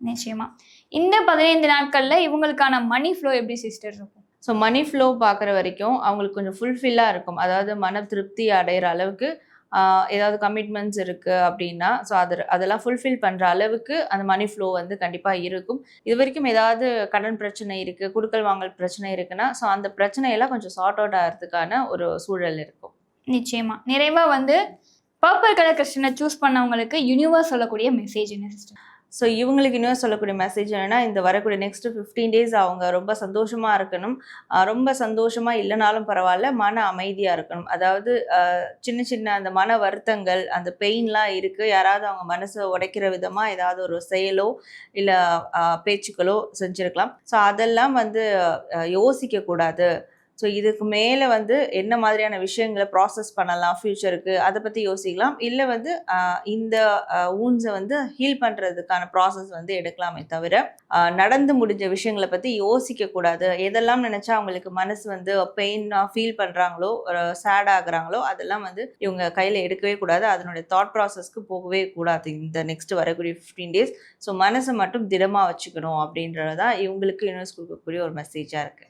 நிச்சயமா. இந்த பதினைந்து நாட்கள்ல இவங்களுக்கான மணி ஃப்ளோ எப்படி சிஸ்டர் இருக்கும்? ஸோ மணி ஃப்ளோ பார்க்குற வரைக்கும் அவங்களுக்கு கொஞ்சம் ஃபுல்ஃபில்லாக இருக்கும். அதாவது மன திருப்தி அடைகிற அளவுக்கு ஏதாவது கமிட்மெண்ட்ஸ் இருக்குது அப்படின்னா ஸோ அது அதெல்லாம் ஃபுல்ஃபில் பண்ணுற அளவுக்கு அந்த மணி ஃப்ளோ வந்து கண்டிப்பாக இருக்கும். இது வரைக்கும் ஏதாவது கடன் பிரச்சனை இருக்குது குடுக்கல் வாங்கல் பிரச்சனை இருக்குன்னா ஸோ அந்த பிரச்சனையெல்லாம் கொஞ்சம் சார்ட் அவுட் ஆகிறதுக்கான ஒரு சூழல் இருக்கும். நிச்சயமா. நிறைவா வந்து பர்பிள் கலர் கிறிஸ்டனை சூஸ் பண்ணவங்களுக்கு யூனிவர்ஸ் சொல்லக்கூடிய மெசேஜ் என்ன சிஸ்டர் ஸோ இவங்களுக்கு இன்னும் சொல்லக்கூடிய மெசேஜ் என்னென்னா இந்த வரக்கூடிய நெக்ஸ்ட் ஃபிஃப்டீன் டேஸ் அவங்க ரொம்ப சந்தோஷமாக இருக்கணும். ரொம்ப சந்தோஷமாக இல்லைனாலும் பரவாயில்ல மன அமைதியாக இருக்கணும். அதாவது சின்ன சின்ன அந்த மன வருத்தங்கள் அந்த பெயின்லாம் இருக்குது யாராவது அவங்க மனசை உடைக்கிற விதமாக ஏதாவது ஒரு செயலோ இல்லை பேச்சுக்களோ செஞ்சிருக்கலாம். ஸோ அதெல்லாம் வந்து யோசிக்கக்கூடாது. ஸோ இதுக்கு மேலே வந்து என்ன மாதிரியான விஷயங்களை ப்ராசஸ் பண்ணலாம் ஃப்யூச்சருக்கு அதை பற்றி யோசிக்கலாம். இல்லை வந்து இந்த ஊன்ஸை வந்து ஹீல் பண்ணுறதுக்கான ப்ராசஸ் வந்து எடுக்கலாமே தவிர நடந்து முடிஞ்ச விஷயங்களை பற்றி யோசிக்க கூடாது. எதெல்லாம் நினச்சா அவங்களுக்கு மனசு வந்து பெயினாக ஃபீல் பண்ணுறாங்களோ சேட் ஆகுறாங்களோ அதெல்லாம் வந்து இவங்க கையில் எடுக்கவே கூடாது. அதனுடைய தாட் ப்ராசஸ்க்கு போகவே கூடாது இந்த நெக்ஸ்ட் வரக்கூடிய ஃபிஃப்டீன் டேஸ் ஸோ மனசை மட்டும் திடமாக வச்சுக்கணும் அப்படின்றது தான் இவங்களுக்கு யூனிவர்ஸ் கொடுக்கக்கூடிய ஒரு மெசேஜாக இருக்குது